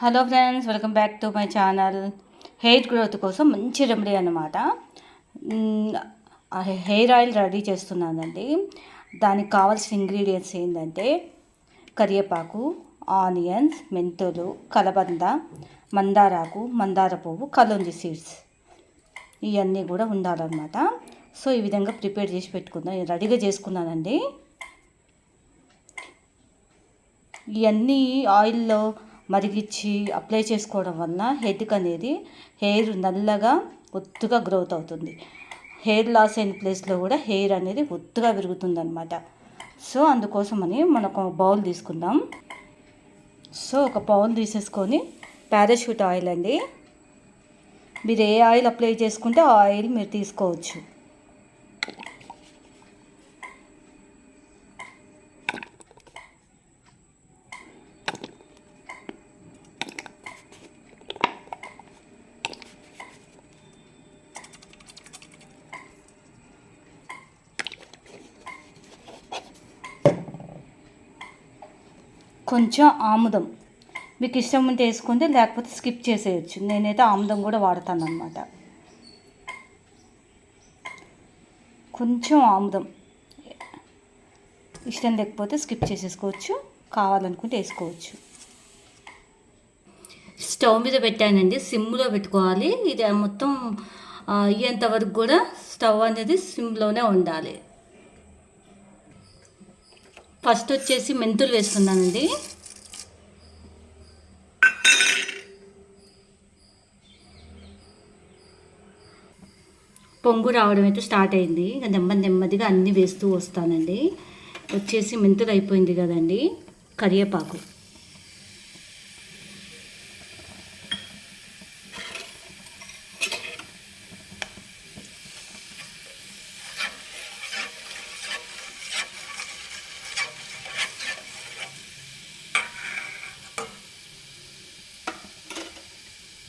Hello friends welcome back to my channel hair growth కోసం మంచి remedy అనమాట hair oil ready చేస్తున్నానండి. దానికి కావాల్సిన ఇంగ్రీడియంట్స్ ఏంటంటే కరివేపాకు ఆనియన్స్ మెంతులు కలబంద మందారాకు మందార పువ్వు కలుంజి సీడ్స్ ఇవన్నీ కూడా ఉండాలన్నమాట. సో ఈ విధంగా ప్రిపేర్ చేసి పెట్టుకుందాం. రెడీగా చేసుకున్నానండి. ఇవన్నీ ఆయిల్లో మరిగించి అప్లై చేసుకోవడం వలన హెడ్కి అనేది హెయిర్ నల్లగా ఒత్తుగా గ్రోత్ అవుతుంది. హెయిర్ లాస్ అయిన ప్లేస్లో కూడా హెయిర్ అనేది ఒత్తుగా పెరుగుతుంది అనమాట సో అందుకోసమని మనకు బౌల్ తీసుకుందాం. సో ఒక బౌల్ తీసేసుకొని పారాషూట్ ఆయిల్ అండి. మీరు ఏ ఆయిల్ అప్లై చేసుకుంటే ఆ ఆయిల్ మీరు తీసుకోవచ్చు. కొంచెం ఆముదం. మీకు ఇష్టం ఉంటే వేసుకుంటే లేకపోతే స్కిప్ చేసేయచ్చు. నేనైతే ఆముదం కూడా వాడతాను అనమాట కొంచెం ఆముదం. ఇష్టం లేకపోతే స్కిప్ చేసేసుకోవచ్చు. కావాలనుకుంటే వేసుకోవచ్చు. స్టవ్ మీద పెట్టానండి. సిమ్లో పెట్టుకోవాలి. ఇది మొత్తం అయ్యేంత వరకు కూడా స్టవ్ అనేది సిమ్లోనే ఉండాలి. ఫస్ట్ వచ్చేసి మెంతులు వేస్తున్నానండి పొంగు రావడం అయితే స్టార్ట్ అయింది. ఇంకా నెమ్మది నెమ్మదిగా అన్నీ వేస్తూ వస్తానండి. వచ్చేసి మెంతులు అయిపోయింది కదండి. కరివేపాకు.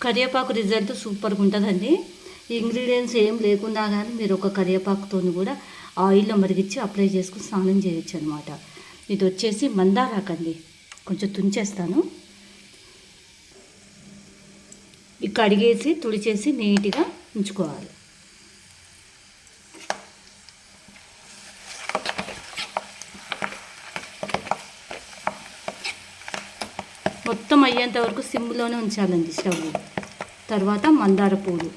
కరివేపాకు రిజల్ట్ సూపర్గా ఉంటుందండి ఇంగ్రీడియంట్స్ ఏం లేకుండా కానీ మీరు ఒక కరివేపాకుతో కూడా ఆయిల్లో మరిగించి అప్లై చేసుకుని స్నానం చేయొచ్చు అనమాట ఇది వచ్చేసి మందారాకండి కొంచెం తుంచేస్తాను. ఇక కడిగేసి తుడిచేసి నీట్గా ఉంచుకోవాలి మొత్తం అయ్యేంత వరకు సిమ్లోనే ఉంచాలండి స్టవ్. తర్వాత మందార పూలు.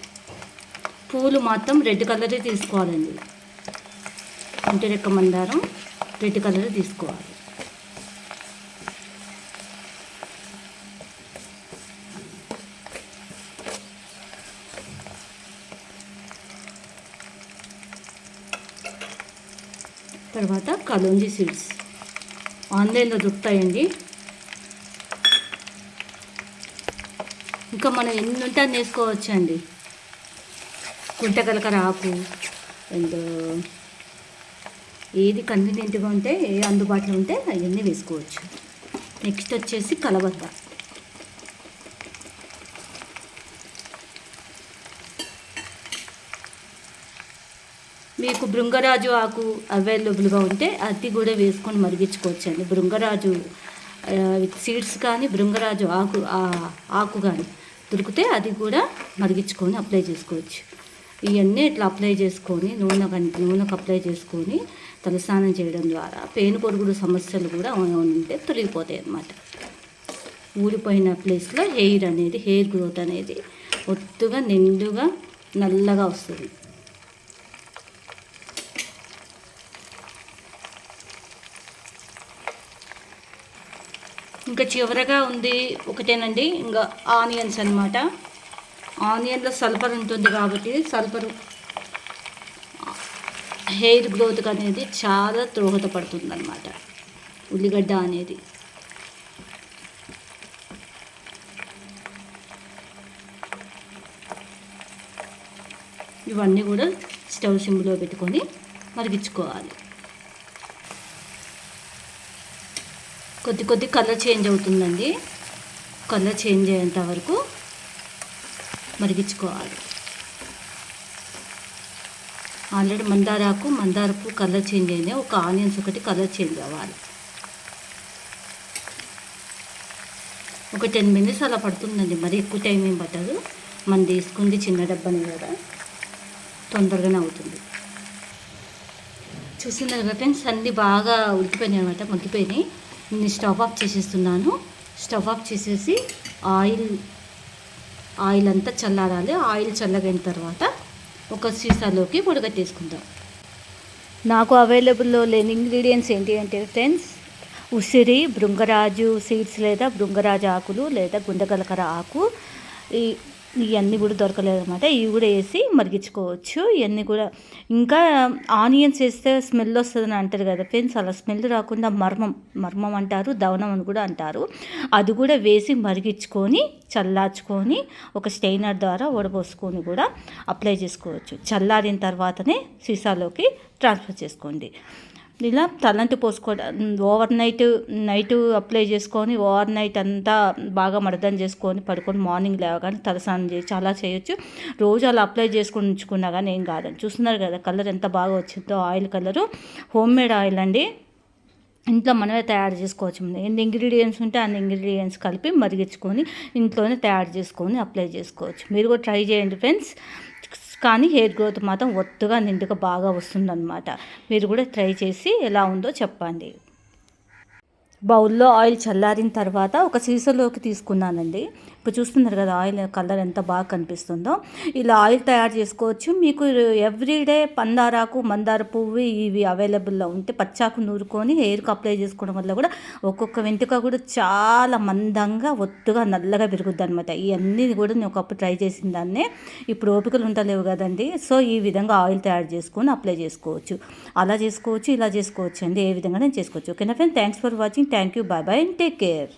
పూలు మాత్రం రెడ్ కలరే తీసుకోవాలండి. ఒంటిరెక్క మందారం రెడ్ కలర్ తీసుకోవాలి. తర్వాత కలోంజీ సీడ్స్. ఆన్లైన్లో దొరుకుతాయండి. ఇంకా మనం ఎన్ని ఉంటే అన్ని వేసుకోవచ్చు అండి కుంటకలకర ఆకు అండ్ ఏది కన్వీనియంట్గా ఉంటే ఏ అందుబాటులో ఉంటే అవన్నీ వేసుకోవచ్చు. నెక్స్ట్ వచ్చేసి కలబంద. మీకు బృంగరాజు ఆకు అవైలబుల్గా ఉంటే అది కూడా వేసుకొని మరిగించుకోవచ్చు అండి బృంగరాజు సీడ్స్ కానీ బృంగరాజు ఆకు ఆకు కానీ. దొరికితే అది కూడా మరిగించుకొని అప్లై చేసుకోవచ్చు. ఇవన్నీ ఇట్లా అప్లై చేసుకొని నూనె నూనెకు అప్లై చేసుకొని తలస్నానం చేయడం ద్వారా పేను పొరుగుడు సమస్యలు కూడా ఉంటే తొలగిపోతాయి అన్నమాట. ఊడిపోయిన ప్లేస్లో హెయిర్ అనేది హెయిర్ గ్రోత్ అనేది ఒత్తుగా నిండుగా నల్లగా వస్తుంది. ఇంకా చివరగా ఉంది ఒకటేనండి ఇంకా ఆనియన్స్ అనమాట ఆనియన్లో సల్ఫర్ ఉంటుంది కాబట్టి సల్ఫర్ హెయిర్ గ్రోత్ అనేది చాలా దోహదపడుతుంది అనమాట ఉల్లిగడ్డ అనేది. ఇవన్నీ కూడా స్టవ్ సిమ్లో పెట్టుకొని మరిగించుకోవాలి. కొద్ది కొద్ది కలర్ చేంజ్ అవుతుందండి. కలర్ చేంజ్ అయ్యేంత వరకు మరిగించుకోవాలి. ఆల్రెడీ మందారాకు మందారపు కలర్ చేంజ్ అయినాయి. ఒక ఆనియన్స్ ఒకటి కలర్ చేంజ్ అవ్వాలి. ఒక టెన్ మినిట్స్ అలా పడుతుందండి. మరి ఎక్కువ టైం ఏం పట్టదు. మనం తీసుకుంది చిన్న డబ్బాని కదా. తొందరగానే అవుతుంది. చూస్తున్నారు కదా ఫ్రెండ్స్ అన్నీ బాగా ఉడికిపోయినాయి అనమాట మగ్గిపోయినాయి. నేను స్టవ్ ఆఫ్ చేసేస్తున్నాను. స్టవ్ ఆఫ్ చేసేసి ఆయిల్ ఆయిల్ అంతా చల్లారాలి. ఆయిల్ చల్లగైన తర్వాత ఒక సీసాలోకి ఉడకట్టేసుకుందాం నాకు అవైలబుల్లో లేని ఇంగ్రీడియంట్స్ ఏంటి అంటే ఫ్రెండ్స్ ఉసిరి భృంగరాజు సీడ్స్ లేదా భృంగరాజు ఆకులు లేదా గుండగలకర ఆకు ఈ ఇవన్నీ కూడా దొరకలేదు అనమాట ఇవి కూడా వేసి మరిగించుకోవచ్చు. ఇవన్నీ కూడా ఇంకా ఆనియన్స్ వేస్తే స్మెల్ వస్తుందని అంటారు కదా ఫ్రెండ్స్ అలా స్మెల్ రాకుండా మర్మం మర్మం అంటారు దవనం అని కూడా అంటారు. అది కూడా వేసి మరిగించుకొని చల్లార్చుకొని ఒక స్టెయినర్ ద్వారా వడబోసుకొని కూడా అప్లై చేసుకోవచ్చు. చల్లారిన తర్వాతనే సీసాలోకి ట్రాన్స్ఫర్ చేసుకోండి. ఇలా తలంటి పోసుకోవడం. ఓవర్ నైట్ నైట్ అప్లై చేసుకొని ఓవర్ నైట్ అంతా బాగా మడదం చేసుకొని పడుకొని మార్నింగ్ లేవగానే తలస్నానం చేసి అలా చేయొచ్చు. రోజు అలా అప్లై చేసుకొని ఉంచుకున్నా కానీ ఏం కాదని చూస్తున్నారు కదా కలర్ ఎంత బాగా వచ్చిందో oil colour. Homemade oil అండి. ఇంట్లో మనమే తయారు చేసుకోవచ్చు. ఎన్ని ఇంగ్రీడియంట్స్ ఉంటే అన్ని ఇంగ్రీడియంట్స్ కలిపి మరిగించుకొని ఇంట్లోనే తయారు చేసుకొని అప్లై చేసుకోవచ్చు. మీరు కూడా ట్రై చేయండి ఫ్రెండ్స్. కానీ హెయిర్ గ్రోత్ మాత్రం ఒత్తుగా నిండుగా బాగా వస్తుందన్నమాట. మీరు కూడా ట్రై చేసి ఎలా ఉందో చెప్పండి. బౌల్లో ఆయిల్ చల్లారిన తర్వాత ఒక సీసాలోకి తీసుకున్నానండి. ఇప్పుడు చూస్తున్నారు కదా ఆయిల్ కలర్ ఎంత బాగా కనిపిస్తుందో. ఇలా ఆయిల్ తయారు చేసుకోవచ్చు. మీకు ఎవ్రీడే పందారాకు మందార పువ్వు ఇవి అవైలబుల్లో ఉంటే పచ్చాకు నూరుకొని హెయిర్కి అప్లై చేసుకోవడం వల్ల కూడా ఒక్కొక్క వెంట్రుక కూడా చాలా మందంగా ఒత్తుగా నల్లగా పెరుగుద్ది అనమాట ఇవన్నీ కూడా నేను ఒకప్పుడు ట్రై చేసిన దాన్నే. ఇప్పుడు ఓపికలు ఉండలేవు కదండి. సో ఈ విధంగా ఆయిల్ తయారు చేసుకొని అప్లై చేసుకోవచ్చు. అలా చేసుకోవచ్చు ఇలా చేసుకోవచ్చు అండి. ఏ విధంగా నేను చేసుకోవచ్చు. ఓకేనా friend thanks for watching. Thank you. Bye bye and take care.